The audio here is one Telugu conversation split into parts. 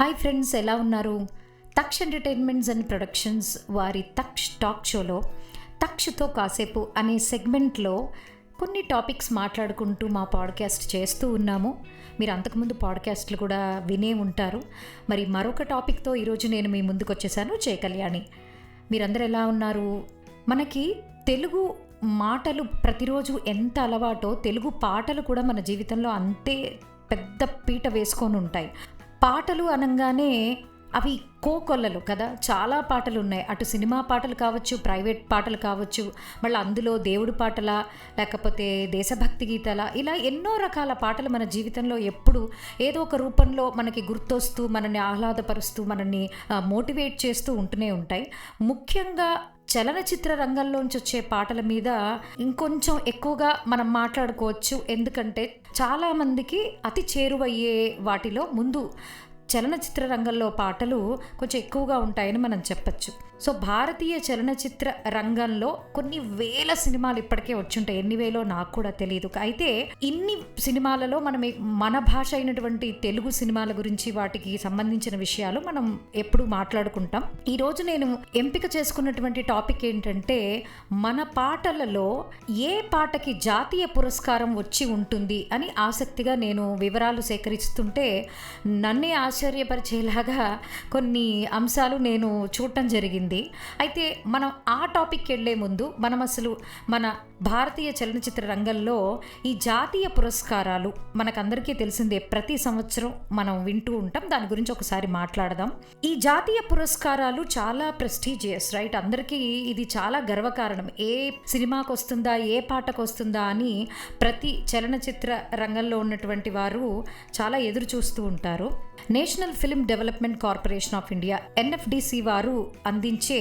హాయ్ ఫ్రెండ్స్ ఎలా ఉన్నారు? తక్ష్ ఎంటర్టైన్మెంట్స్ అండ్ ప్రొడక్షన్స్ వారి తక్ష్ టాక్ షోలో తక్షతో కాసేపు అనే సెగ్మెంట్లో కొన్ని టాపిక్స్ మాట్లాడుకుంటూ మా పాడ్కాస్ట్ చేస్తూ ఉన్నాము. మీరు అంతకుముందు పాడ్కాస్ట్లు కూడా వినే ఉంటారు. మరి మరొక టాపిక్తో ఈరోజు నేను మీ ముందుకు వచ్చేసాను. జయ కళ్యాణి. మీరందరూ ఎలా ఉన్నారు? మనకి తెలుగు మాటలు ప్రతిరోజు ఎంత అలవాటో తెలుగు పాటలు కూడా మన జీవితంలో అంతే పెద్ద పీట వేసుకొని ఉంటాయి. పాటలు అనగానే అవి కోకొల్లలు కదా. చాలా పాటలు ఉన్నాయి అటు సినిమా పాటలు కావచ్చు ప్రైవేట్ పాటలు కావచ్చు మళ్ళీ అందులో దేవుడి పాటల లేకపోతే దేశభక్తి గీతాల ఇలా ఎన్నో రకాల పాటలు మన జీవితంలో ఎప్పుడు ఏదో ఒక రూపంలో మనకి గుర్తొస్తూ మనల్ని ఆహ్లాదపరుస్తూ మనల్ని మోటివేట్ చేస్తూ ఉంటూనే ఉంటాయి. ముఖ్యంగా చలనచిత్ర రంగంలోంచి వచ్చే పాటల మీద ఇంకొంచెం ఎక్కువగా మనం మాట్లాడుకోవచ్చు. ఎందుకంటే చాలామందికి అతి చేరువయ్యే వాటిలో ముందు చలనచిత్ర రంగంలో పాటలు కొంచెం ఎక్కువగా ఉంటాయని మనం చెప్పచ్చు. సో భారతీయ చలనచిత్ర రంగంలో కొన్ని వేల సినిమాలు ఇప్పటికే వచ్చుంటాయి. ఎన్ని వేలో నాకు కూడా తెలియదు అయితే ఇన్ని సినిమాలలో మనం మన భాష అయినటువంటి తెలుగు సినిమాల గురించి వాటికి సంబంధించిన విషయాలు మనం ఎప్పుడు మాట్లాడుకుంటాం. ఈరోజు నేను ఎంపిక చేసుకున్నటువంటి టాపిక్ ఏంటంటే మన పాటలలో ఏ పాటకి జాతీయ పురస్కారం వచ్చి ఉంటుంది అని ఆసక్తిగా నేను వివరాలు సేకరిస్తుంటే నన్నే ఆశ్చర్యపరిచేలాగా కొన్ని అంశాలు నేను చూడటం జరిగింది. అయితే మనం ఆ టాపిక్ వెళ్ళే ముందు మనం అసలు మన భారతీయ చలనచిత్ర రంగంలో ఈ జాతీయ పురస్కారాలు మనకందరికీ తెలిసిందే. ప్రతి సంవత్సరం మనం వింటూ ఉంటాం. దాని గురించి ఒకసారి మాట్లాడదాం. ఈ జాతీయ పురస్కారాలు చాలా ప్రెస్టీజియస్ రైట్? అందరికీ ఇది చాలా గర్వకారణం. ఏ సినిమాకు వస్తుందా ఏ పాటకు వస్తుందా అని ప్రతి చలనచిత్ర రంగంలో ఉన్నటువంటి వారు చాలా ఎదురు చూస్తూ ఉంటారు. National Film Development Corporation of India NFDC వారు అందించే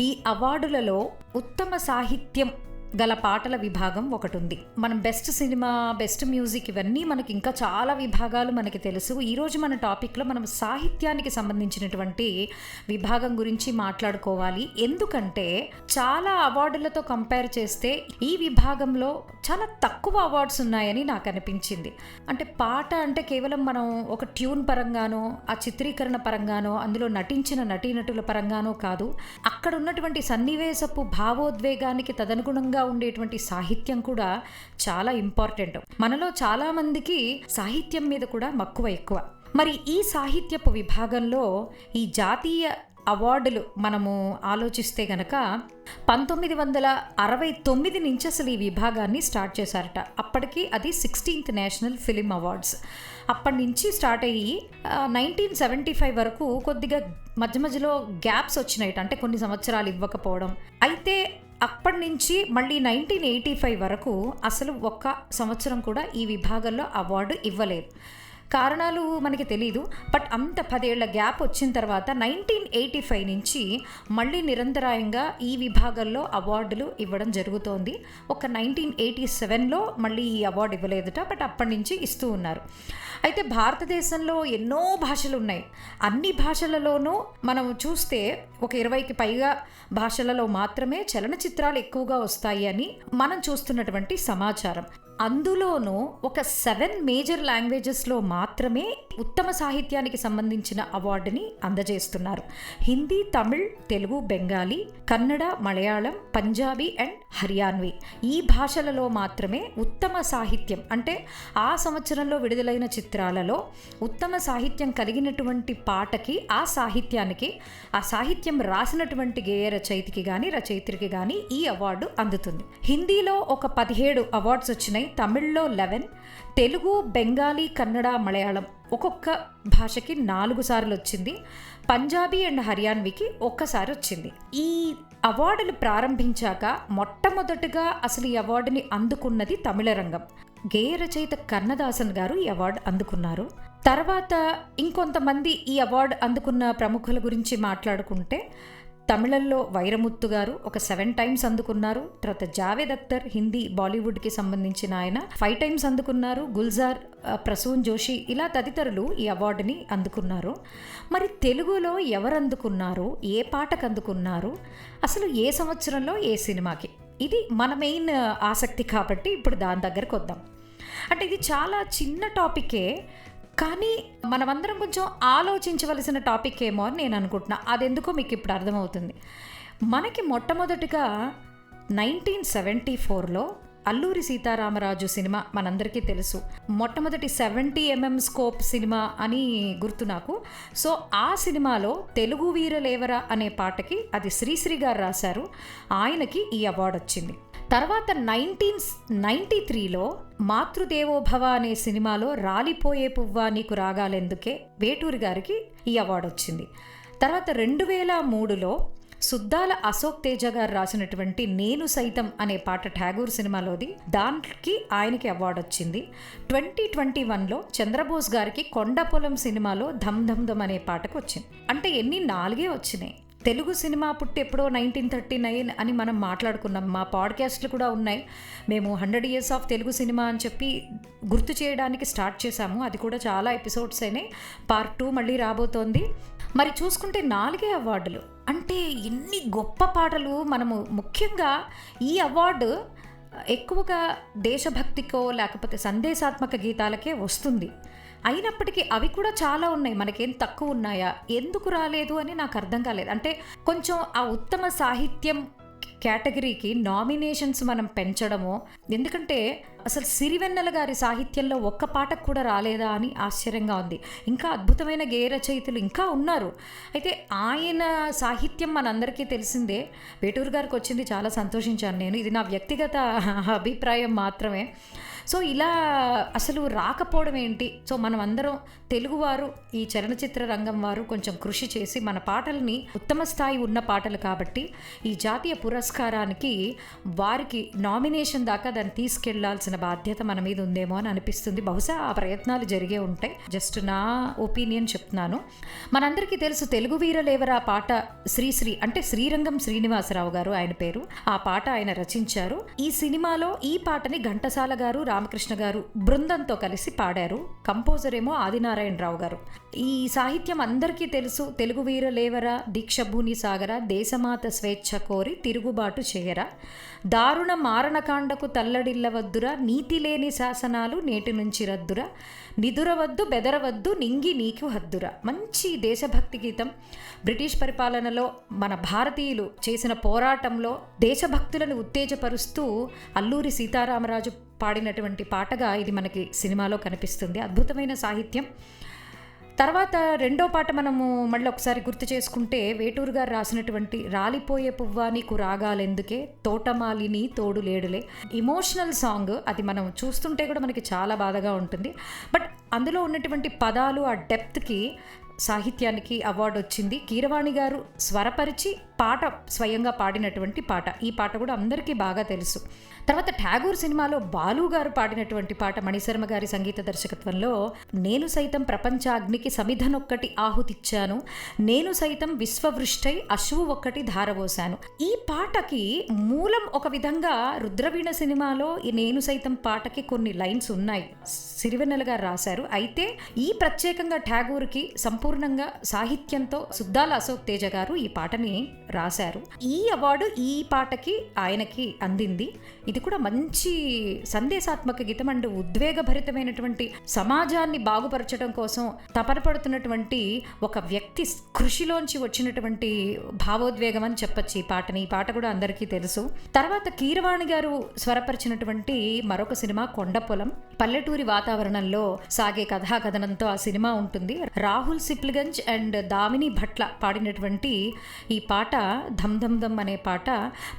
ఈ అవార్డులలో ఉత్తమ సాహిత్యం గల పాటల విభాగం ఒకటి ఉంది మనం బెస్ట్ సినిమా బెస్ట్ మ్యూజిక్ ఇవన్నీ మనకి ఇంకా చాలా విభాగాలు మనకి తెలుసు. ఈరోజు మన టాపిక్లో మనం సాహిత్యానికి సంబంధించినటువంటి విభాగం గురించి మాట్లాడుకోవాలి. ఎందుకంటే చాలా అవార్డులతో కంపేర్ చేస్తే ఈ విభాగంలో చాలా తక్కువ అవార్డ్స్ ఉన్నాయని నాకు అనిపించింది. అంటే పాట అంటే కేవలం మనం ఒక ట్యూన్ పరంగానో ఆ చిత్రీకరణ పరంగానో అందులో నటించిన నటీనటుల పరంగానో కాదు. అక్కడ ఉన్నటువంటి సన్నివేశపు భావోద్వేగానికి తదనుగుణంగా ఉండేటువంటి సాహిత్యం కూడా చాలా ఇంపార్టెంట్. మనలో చాలామందికి సాహిత్యం మీద కూడా మక్కువ ఎక్కువ. మరి ఈ సాహిత్యపు విభాగంలో ఈ జాతీయ అవార్డులు మనము ఆలోచిస్తే గనక పంతొమ్మిది వందల అరవై తొమ్మిది నుంచి అసలు ఈ విభాగాన్ని స్టార్ట్ చేశారట. అప్పటికి అది సిక్స్టీన్త్ నేషనల్ ఫిలిం అవార్డ్స్. అప్పటి నుంచి స్టార్ట్ అయ్యి నైన్టీన్ సెవెంటీ ఫైవ్ వరకు కొద్దిగా మధ్య మధ్యలో గ్యాప్స్ వచ్చినాయట. అంటే కొన్ని సంవత్సరాలు ఇవ్వకపోవడం. అయితే అప్పటి నుంచి మళ్ళీ నైన్టీన్ ఎయిటీ ఫైవ్ వరకు అసలు ఒక్క సంవత్సరం కూడా ఈ విభాగంలో అవార్డు ఇవ్వలేదు. కారణాలు మనకి తెలీదు. బట్ అంత పదేళ్ళ గ్యాప్ వచ్చిన తర్వాత నైన్టీన్ ఎయిటీ ఫైవ్ నుంచి మళ్ళీ నిరంతరాయంగా ఈ విభాగంలో అవార్డులు ఇవ్వడం జరుగుతోంది. ఒక నైన్టీన్ ఎయిటీ సెవెన్లో మళ్ళీ ఈ అవార్డు ఇవ్వలేదుట బట్ అప్పటి నుంచి ఇస్తూ ఉన్నారు. అయితే భారతదేశంలో ఎన్నో భాషలు ఉన్నాయి అన్ని భాషలలోనూ మనం చూస్తే ఒక ఇరవైకి పైగా భాషలలో మాత్రమే చలనచిత్రాలు ఎక్కువగా వస్తాయి అని మనం చూస్తున్నటువంటి సమాచారం. అందులోనూ ఒక సెవెన్ మేజర్ లాంగ్వేజెస్లో మాత్రమే ఉత్తమ సాహిత్యానికి సంబంధించిన అవార్డుని అందజేస్తున్నారు. హిందీ తమిళ్ తెలుగు బెంగాలీ కన్నడ మలయాళం పంజాబీ అండ్ హర్యాన్వి. ఈ భాషలలో మాత్రమే ఉత్తమ సాహిత్యం అంటే ఆ సంవత్సరంలో విడుదలైన చిత్రాలలో ఉత్తమ సాహిత్యం కలిగినటువంటి పాటకి ఆ సాహిత్యానికి ఆ సాహిత్యం రాసినటువంటి గేయ రచయితకి కానీ రచయిత్రికి కానీ ఈ అవార్డు అందుతుంది. హిందీలో ఒక పదిహేడు అవార్డ్స్ వచ్చినాయి. తమిళ్ళో లెవెన్ తెలుగు బెంగాలీ కన్నడ మలయాళం ఒక్కొక్క భాషకి నాలుగు సార్లు వచ్చింది పంజాబీ అండ్ హర్యాన్వికి ఒక్కసారి వచ్చింది ఈ అవార్డులు ప్రారంభించాక మొట్టమొదటగా అసలు ఈ అవార్డుని అందుకున్నది తమిళ రంగం. గేయ రచయిత కన్నదాసన్ గారు ఈ అవార్డు అందుకున్నారు. తర్వాత ఇంకొంతమంది ఈ అవార్డు అందుకున్న ప్రముఖుల గురించి మాట్లాడుకుంటే తమిళంలో వైరముత్తు గారు ఒక సెవెన్ టైమ్స్ అందుకున్నారు. తర్వాత జావేద్ అఖ్తర్ హిందీ బాలీవుడ్కి సంబంధించిన ఆయన ఫైవ్ టైమ్స్ అందుకున్నారు. గుల్జార్ ప్రసూన్ జోషి ఇలా తదితరులు ఈ అవార్డుని అందుకున్నారు. మరి తెలుగులో ఎవరు అందుకున్నారు? ఏ పాటకు అందుకున్నారు? అసలు ఏ సంవత్సరంలో ఏ సినిమాకి? ఇది మన మెయిన్ ఆసక్తి కాబట్టి ఇప్పుడు దాని దగ్గరకు వద్దాం. అంటే ఇది చాలా చిన్న టాపికే. కానీ మనమందరం కొంచెం ఆలోచించవలసిన టాపిక్ ఏమో అని నేను అనుకుంటున్నా. అదెందుకో మీకు ఇప్పుడు అర్థమవుతుంది. మనకి మొట్టమొదటిగా నైన్టీన్ సెవెంటీ ఫోర్లో అల్లూరి సీతారామరాజు సినిమా మనందరికీ తెలుసు. మొట్టమొదటి సెవెంటీ ఎంఎం స్కోప్ సినిమా అని గుర్తు నాకు. సో ఆ సినిమాలో తెలుగు వీరలేవరా అనే పాటకి అది శ్రీశ్రీ గారు రాశారు. ఆయనకి ఈ అవార్డు వచ్చింది తర్వాత నైన్టీన్ నైంటీ త్రీలో మాతృదేవోభవ అనే సినిమాలో రాలిపోయే పువ్వా నీకు రాగాలెందుకే? వేటూరి గారికి ఈ అవార్డు వచ్చింది. తర్వాత రెండు వేల మూడులో సుద్దాల అశోక్ తేజ గారు రాసినటువంటి నేను సైతం అనే పాట ఠాగూర్ సినిమాలోది దానికి ఆయనకి అవార్డు వచ్చింది. ట్వంటీ ట్వంటీ వన్లో చంద్రబోస్ గారికి కొండపొలం సినిమాలో ధమ్ ధమ్ ధమ్ అనే పాటకు వచ్చింది. అంటే ఎన్ని నాలుగే వచ్చినాయి. తెలుగు సినిమా పుట్టి ఎప్పుడో నైన్టీన్ థర్టీ నైన్ అని మనం మాట్లాడుకున్నాం. మా పాడ్కాస్ట్లు కూడా ఉన్నాయి. మేము hundred years of Telugu cinema అని చెప్పి గుర్తు చేయడానికి స్టార్ట్ చేశాము. అది కూడా చాలా ఎపిసోడ్స్ అయినాయి. పార్ట్ టూ మళ్ళీ రాబోతోంది. మరి చూసుకుంటే నాలుగే అవార్డులు. అంటే ఎన్ని గొప్ప పాటలు మనము ముఖ్యంగా ఈ అవార్డు ఎక్కువగా దేశభక్తికో లేకపోతే సందేశాత్మక గీతాలకే వస్తుంది. అయినప్పటికీ అవి కూడా చాలా ఉన్నాయి. మనకేం తక్కువ ఉన్నాయా? ఎందుకు రాలేదు అని నాకు అర్థం కాలేదు. అంటే కొంచెం ఆ ఉత్తమ సాహిత్యం కేటగిరీకి నామినేషన్స్ మనం పెంచడము ఎందుకంటే అసలు సిరివెన్నెల గారి సాహిత్యంలో ఒక్క పాటకు కూడా రాలేదా అని ఆశ్చర్యంగా ఉంది. ఇంకా అద్భుతమైన గేయ రచయితలు ఇంకా ఉన్నారు. అయితే ఆయన సాహిత్యం మనందరికీ తెలిసిందే. వేటూరు గారికి వచ్చింది చాలా సంతోషించాను నేను. ఇది నా వ్యక్తిగత అభిప్రాయం మాత్రమే. సో ఇలా అసలు రాకపోవడం ఏంటి? సో మనం అందరం తెలుగువారు ఈ చలనచిత్ర రంగం వారు కొంచెం కృషి చేసి మన పాటల్ని ఉత్తమ స్థాయి ఉన్న పాటలు కాబట్టి ఈ జాతీయ పురస్కారానికి వారికి నామినేషన్ దాకా దాన్ని తీసుకెళ్ళాల్సిన బాధ్యత మన మీద ఉందేమో అని అనిపిస్తుంది. బహుశా ఆ ప్రయత్నాలు జరిగే ఉంటాయి జస్ట్ నా ఒపీనియన్ చెప్తున్నాను. మనందరికీ తెలుసు తెలుగు వీరలేవరా పాట శ్రీశ్రీ అంటే శ్రీరంగం శ్రీనివాసరావు గారు ఆయన పేరు. ఆ పాట ఆయన రచించారు. ఈ సినిమాలో ఈ పాటని ఘంటసాల గారు రామకృష్ణ గారు బృందంతో కలిసి పాడారు. కంపోజర్ ఏమో ఆదినారాయణరావు గారు. ఈ సాహిత్యం అందరికీ తెలుసు. తెలుగు వీర లేవరా దీక్షభూని సాగర దేశమాత స్వేచ్ఛ కోరి తిరుగుబాటు చేయరా. దారుణ మారణకాండకు తల్లడిల్లవద్దురా నీతి లేని శాసనాలు నేటి నుంచి రద్దురా. నిదురవద్దు బెదరవద్దు నింగి నీకు హద్దురా. మంచి దేశభక్తి గీతం. బ్రిటిష్ పరిపాలనలో మన భారతీయులు చేసిన పోరాటంలో దేశభక్తులను ఉత్తేజపరుస్తూ అల్లూరి సీతారామరాజు పాడినటువంటి పాటగా ఇది మనకి సినిమాలో కనిపిస్తుంది. అద్భుతమైన సాహిత్యం. తర్వాత రెండో పాట మనము మళ్ళీ ఒకసారి గుర్తు చేసుకుంటే వేటూరు గారు రాసినటువంటి రాలిపోయే పువ్వా నీకు రాగాలెందుకే తోటమాలిని తోడు లేడులే. ఇమోషనల్ సాంగ్ అది మనం చూస్తుంటే కూడా మనకి చాలా బాధగా ఉంటుంది. బట్ అందులో ఉన్నటువంటి పదాలు ఆ డెప్త్కి సాహిత్యానికి అవార్డు వచ్చింది. కీరవాణి గారు స్వరపరిచి పాట స్వయంగా పాడినటువంటి పాట. ఈ పాట కూడా అందరికీ బాగా తెలుసు. తర్వాత ఠాగూర్ సినిమాలో బాలు గారు పాడినటువంటి పాట మణిశర్మ గారి సంగీత దర్శకత్వంలో నేను సైతం ప్రపంచాగ్నికి సమిధనొక్కటి ఆహుతిచ్చాను నేను సైతం విశ్వవృష్టై అశ్వు ఒక్కటి ధారవోశాను ఈ పాటకి మూలం ఒక విధంగా రుద్రవీణ సినిమాలో ఈ నేను సైతం పాటకి కొన్ని లైన్స్ ఉన్నాయి. సిరివెన్నెల గారు రాశారు. అయితే ఈ ప్రత్యేకంగా ఠాగూర్కి సంపూర్ణంగా సాహిత్యంతో సుద్దాల అశోక్ తేజ గారు ఈ పాటని రాశారు. ఈ అవార్డు ఈ పాటకి ఆయనకి అందింది. ఇది కూడా మంచి సందేశాత్మక గీతం అండ్ ఉద్వేగభరితమైనటువంటి సమాజాన్ని బాగుపరచడం కోసం తపన పడుతున్నటువంటి ఒక వ్యక్తి కృషిలోంచి వచ్చినటువంటి భావోద్వేగం అని చెప్పచ్చు ఈ పాటని. ఈ పాట కూడా అందరికీ తెలుసు. తర్వాత కీరవాణి గారు స్వరపరిచినటువంటి మరొక సినిమా కొండపొలం. పల్లెటూరి వాతావరణంలో సాగే కథా కథనంతో ఆ సినిమా ఉంటుంది. రాహుల్ సిప్లిగంజ్ అండ్ దామిని భట్ల పాడినటువంటి ఈ పాట ధమ్ ధమ్ ధమ్ అనే పాట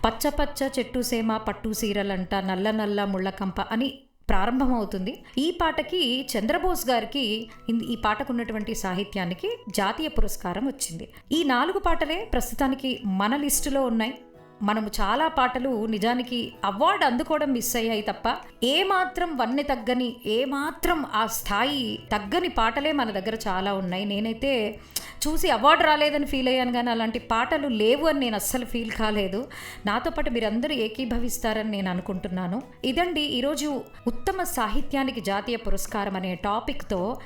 పచ్చ పచ్చ చెట్టు సేమ పట్టు సీరలంట నల్ల నల్ల ముళ్ళకంప అని ప్రారంభమవుతుంది. ఈ పాటకి చంద్రబోస్ గారికి ఈ పాటకు ఉన్నటువంటి సాహిత్యానికి జాతీయ పురస్కారం వచ్చింది. ఈ నాలుగు పాటలే ప్రస్తుతానికి మన లిస్టులో ఉన్నాయి. మనము చాలా పాటలు నిజానికి అవార్డు అందుకోవడం మిస్ అయ్యాయి తప్ప ఏ మాత్రం వన్నె తగ్గని ఏ మాత్రం ఆ స్థాయి తగ్గని పాటలే మన దగ్గర చాలా ఉన్నాయి. నేనైతే చూసి అవార్డు రాలేదని ఫీల్ అయ్యాను కానీ అలాంటి పాటలు లేవు అని నేను అస్సలు ఫీల్ కాలేదు. నాతో పాటు మీరందరూ ఏకీభవిస్తారని నేను అనుకుంటున్నాను. ఇదండి ఈరోజు ఉత్తమ సాహిత్యానికి జాతీయ పురస్కారం అనే టాపిక్తో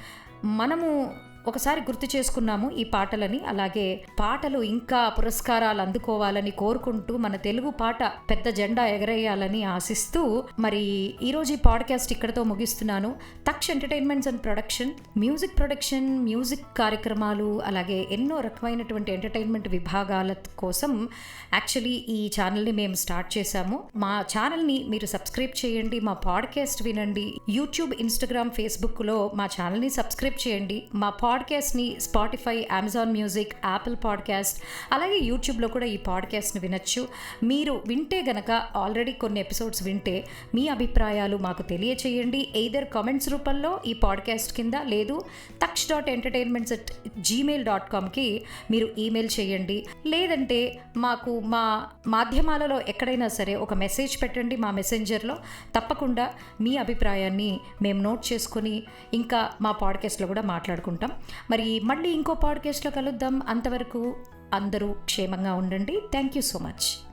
మనము ఒకసారి గుర్తు చేసుకున్నాము ఈ పాటలని. అలాగే పాటలు ఇంకా పురస్కారాలు అందుకోవాలని కోరుకుంటూ మన తెలుగు పాట పెద్ద జెండా ఎగరేయాలని ఆశిస్తూ మరి ఈరోజు ఈ పాడ్కాస్ట్ ఇక్కడతో ముగిస్తున్నాను. Taksha entertainments and production music production music కార్యక్రమాలు అలాగే ఎన్నో రకమైనటువంటి ఎంటర్టైన్మెంట్ విభాగాల కోసం యాక్చువల్లీ ఈ ఛానల్ని మేము స్టార్ట్ చేశాము. మా ఛానల్ని మీరు సబ్స్క్రైబ్ చేయండి మా పాడ్కాస్ట్ వినండి. యూట్యూబ్ ఇన్స్టాగ్రామ్ ఫేస్బుక్లో మా ఛానల్ని సబ్స్క్రైబ్ చేయండి. మా పాడ్కాస్ట్ని Spotify Amazon Music Apple Podcast అలాగే యూట్యూబ్లో కూడా ఈ పాడ్కాస్ట్ని వినొచ్చు. మీరు వింటే గనక ఆల్రెడీ కొన్ని ఎపిసోడ్స్ వింటే మీ అభిప్రాయాలు మాకు తెలియచేయండి. ఎయిదర్ కామెంట్స్ రూపంలో ఈ పాడ్కాస్ట్ కింద లేదు. Taksha dot entertainments at Gmail dot కామ్కి మీరు ఈమెయిల్ చేయండి. లేదంటే మాకు మా మాధ్యమాలలో ఎక్కడైనా సరే ఒక మెసేజ్ పెట్టండి మా మెసెంజర్లో తప్పకుండా మీ అభిప్రాయాన్ని మేము నోట్ చేసుకొని ఇంకా మా పాడ్కాస్ట్లో కూడా మాట్లాడుకుంటాం. మరి మళ్ళీ ఇంకో పాడ్కాస్ట్లో కలుద్దాం. అంతవరకు అందరూ క్షేమంగా ఉండండి. Thank you so much